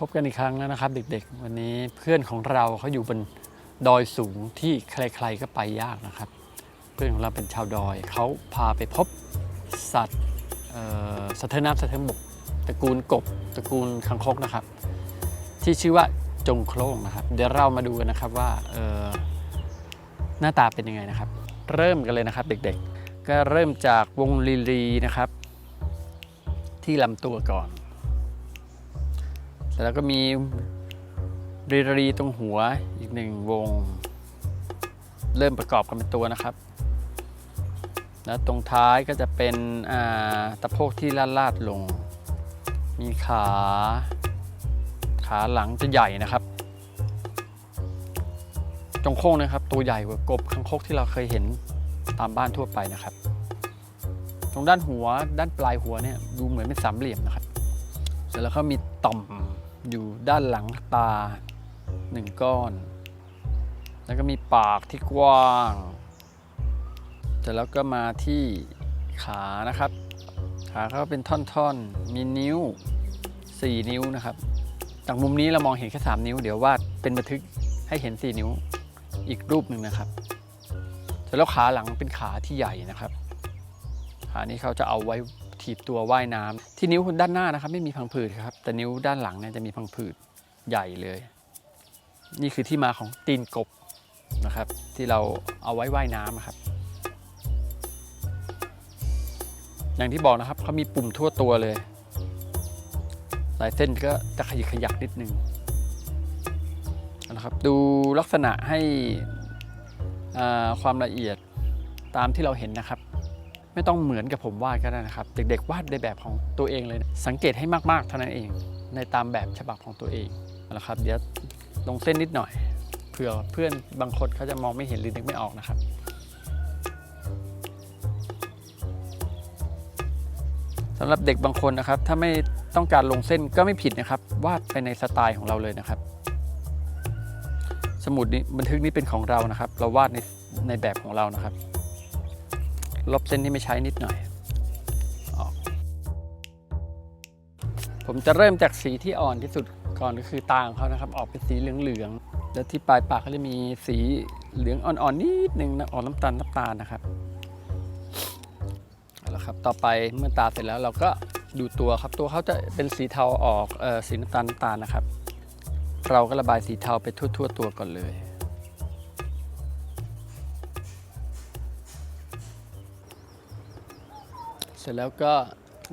พบกันอีกครั้งแล้วนะครับ เด็กๆ วันนี้เพื่อนของเราเขาอยู่บนดอยสูงที่ใครๆก็ไปยากนะครับ เพื่อนของเราเป็นชาวดอยเขาพาไปพบสัตว์สัตว์เทอน้ำสัตว์เทอบกตระกูลกบตระกูลคังคกนะครับ ที่ชื่อว่าจงโคร่งนะครับ เดี๋ยวเรามาดูกันนะครับว่าหน้าตาเป็นยังไงนะครับ เริ่มกันเลยนะครับเด็กๆ ก็เริ่มจากวงลีลีนะครับ ที่ลำตัวก่อน แล้วก็มีรีรีตรงหัวอีกหนึ่งวง เริ่มประกอบกันเป็นตัวนะครับ แล้วตรงท้ายก็จะเป็นตะโพกที่ลาดลาดลง มีขา ขาหลังจะใหญ่นะครับ จงโค้งนะครับ ตัวใหญ่กว่ากบคังคกที่เราเคยเห็นตามบ้านทั่วไปนะครับ ตรงด้านหัวด้านปลายหัวเนี่ยดูเหมือนเป็นสามเหลี่ยมนะครับ เสร็จแล้วก็มีต่อม อยู่ด้านหลังตาหนึ่งก้อน แล้วก็มีปากที่กว้างเสร็จแล้วก็มาที่ขานะครับ ขาเขาเป็นท่อนๆ มีนิ้ว 4 นิ้วนะครับ จากมุมนี้เรามองเห็นแค่ 3 นิ้ว เดี๋ยววาดเป็นบันทึกให้เห็น 4 นิ้วอีกรูปหนึ่งนะครับเสร็จแล้วขาหลังเป็นขาที่ใหญ่นะครับ ขานี้เขาจะเอาไว้ ถีบตัวว่ายน้ำที่นิ้วด้านหน้านะครับ ไม่มีพังผืดครับ แต่นิ้วด้านหลังเนี่ยจะมีพังผืดใหญ่เลย นี่คือที่มาของตีนกบนะครับ ที่เราเอาไว้ว่ายน้ำครับ อย่างที่บอกนะครับเขามีปุ่มทั่วตัวเลยลายเส้นก็จะขยิกขยักนิดนึงนะครับ ดูลักษณะให้อ่าความละเอียดตามที่เราเห็นนะครับ ไม่ต้องเหมือนกับผมวาดก็ได้นะครับ เด็กๆวาดในแบบของตัวเองเลยนะสังเกตให้มากๆเท่านั้นเอง ในตามแบบฉบับของตัวเองนะครับ เดี๋ยวลงเส้นนิดหน่อยเผื่อเพื่อนบางคนเขาจะมองไม่เห็นหรือนึกไม่ออกนะครับสำหรับเด็กบางคนนะครับ ถ้าไม่ต้องการลงเส้นก็ไม่ผิดนะครับ วาดไปในสไตล์ของเราเลยนะครับ สมุดนี้บันทึกนี้เป็นของเรานะครับ เราวาดในในแบบของเรานะครับ ลบเส้นที่ไม่ใช้นิดหน่อยออกผมจะเริ่มจากสีที่อ่อนที่สุดก่อนก็คือตาของเขานะครับ ออกเป็นสีเหลืองๆแล้วที่ปลายปากเขาจะมีสีเหลืองอ่อนๆนิดนึงนะออกน้ำตาลน้ำตาลนะครับเอาละครับ ต่อไปเมื่อตาเสร็จแล้วเราก็ดูตัวครับตัวเขาจะเป็นสีเทาออกเออสีน้ำตาลน้ำตาลนะครับ เราก็ระบายสีเทาไปทั่ว ๆ ตัวก่อนเลย ร็จแล้วก็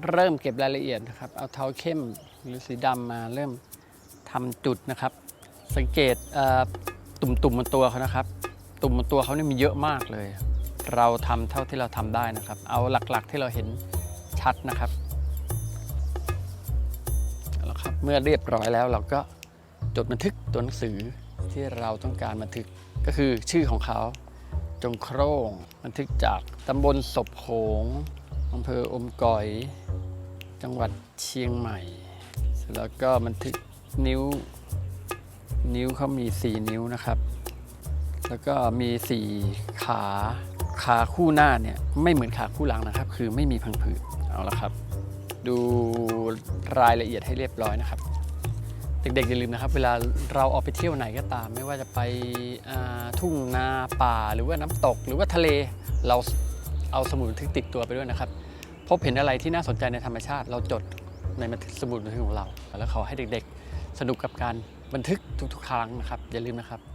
เริ่มเก็บรายละเอียดนะครับ เอาเทาเข้มหรือสีดำมาเริ่มทำจุดนะครับ สังเกตเอ่อตุ่มๆบนตัวเขานะครับ ตุ่มบนตัวเขาเนี่ยมีเยอะมากเลย เราทำเท่าที่เราทำได้นะครับ เอาหลักๆที่เราเห็นชัดนะครับเอาละครับ เมื่อเรียบร้อยแล้วเราก็จดบันทึกตัวหนังสือที่เราต้องการบันทึกก็คือชื่อของเขาจงโครงบันทึกจากตำบลศพโขง อำเภออมก๋อย จังหวัดเชียงใหม่ แล้วก็บันทึกนิ้ว นิ้วเขามี 4 นิ้วนะครับ แล้วก็มีสี่ขาขาคู่หน้าเนี่ยไม่เหมือนขาคู่หลังนะครับ คือไม่มีพังผืดเอาละครับ ดูรายละเอียดให้เรียบร้อยนะครับ เด็กๆอย่าลืมนะครับ เวลาเราออกไปเที่ยวไหนก็ตาม ไม่ว่าจะไปทุ่งนาป่าหรือว่าน้ำตก หรือว่าทะเลเรา เอาสมุดบันทึกติดตัวไปด้วยนะครับ พบเห็นอะไรที่น่าสนใจในธรรมชาติ เราจดในสมุดบันทึกของเรา แล้วขอให้เด็กๆ สนุกกับการบันทึกทุกๆ ครั้งนะครับ อย่าลืมนะครับ